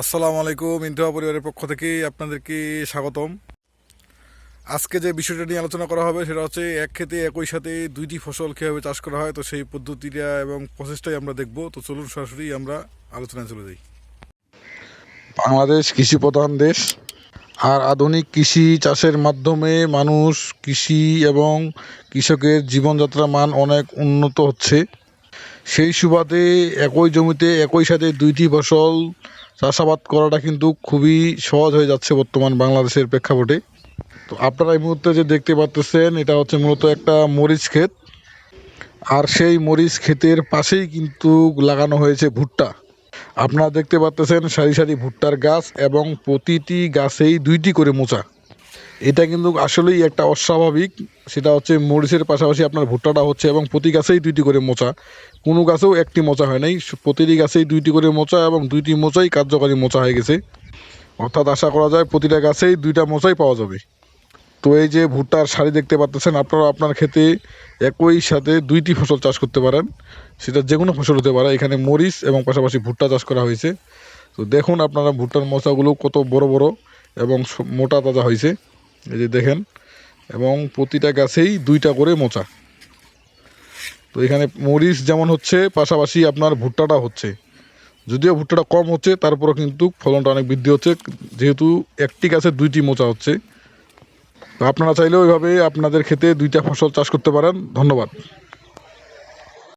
আসসালামু আলাইকুম ইন্তুয়া পরিবারের পক্ষ থেকে আপনাদেরকে স্বাগতম। আজকে যে বিষয়টা নিয়ে আলোচনা করা হবে সেটা হচ্ছে, এক ক্ষেতে একই সাথে দুইটি ফসল কীভাবে চাষ করা হয়, তো সেই পদ্ধতিটা এবং প্রসেসটাই আমরা দেখব। তো চলুন সরাসরি আমরা আলোচনায় চলে যাই। বাংলাদেশ কৃষি প্রধান দেশ, আর আধুনিক কৃষি চাষের মাধ্যমে মানুষ কৃষি এবং কৃষকের জীবনযাত্রার মান অনেক উন্নত হচ্ছে। সেই সুবাদে একই জমিতে, একই সাথে দুইটি ফসল চাষাবাদ করাটা কিন্তু খুবই সহজ হয়ে যাচ্ছে বর্তমান বাংলাদেশের প্রেক্ষাপটে। তো আপনারা এই মুহূর্তে যে দেখতে পাচ্তেছেন, এটা হচ্ছে মূলত একটা মরিচ ক্ষেত। আর সেই মরিচ ক্ষেতের পাশেই কিন্তু লাগানো হয়েছে ভুট্টা। আপনারা দেখতে পাচ্তেছেন সারি সারি ভুট্টার গাছ এবং প্রতিটি গাছেই দুইটি করে মোচা। এটা কিন্তু আসলেই একটা অস্বাভাবিক। সেটা হচ্ছে মরিচের পাশাপাশি আপনার ভুট্টাটা হচ্ছে এবং প্রতি গাছেই দুইটি করে মোচা। কোনো গাছেও একটি মোচা হয় নাই। প্রতিটি গাছেই দুইটি করে মোচা এবং দুইটি মোচাই কার্যকারী মোচা হয়ে গেছে। অর্থাৎ আশা করা যায় প্রতিটা গাছেই দুইটা মোচাই পাওয়া যাবে। তো এই যে ভুট্টার সারি দেখতে পাচ্তেছেন, আপনারা আপনার ক্ষেতে একই সাথে দুইটি ফসল চাষ করতে পারেন। সেটা যে কোনো ফসল হতে পারে। এখানে মরিচ এবং পাশাপাশি ভুট্টা চাষ করা হয়েছে। তো দেখুন আপনারা ভুট্টার মোচাগুলো কত বড় বড় এবং মোটা তাজা হয়েছে। এই যে দেখেন, এবং প্রতিটা গাছেই দুইটা করে মোচা। তো এখানে মরিচ যেমন হচ্ছে, পাশাপাশি আপনার ভুট্টাটা হচ্ছে। যদিও ভুট্টাটা কম হচ্ছে, তারপরও কিন্তু ফলনটা অনেক বৃদ্ধি হচ্ছে। যেহেতু একটি গাছে দুইটি মোচা হচ্ছে। তো আপনারা চাইলেও ওইভাবে আপনাদের ক্ষেতে দুইটা ফসল চাষ করতে পারেন। ধন্যবাদ।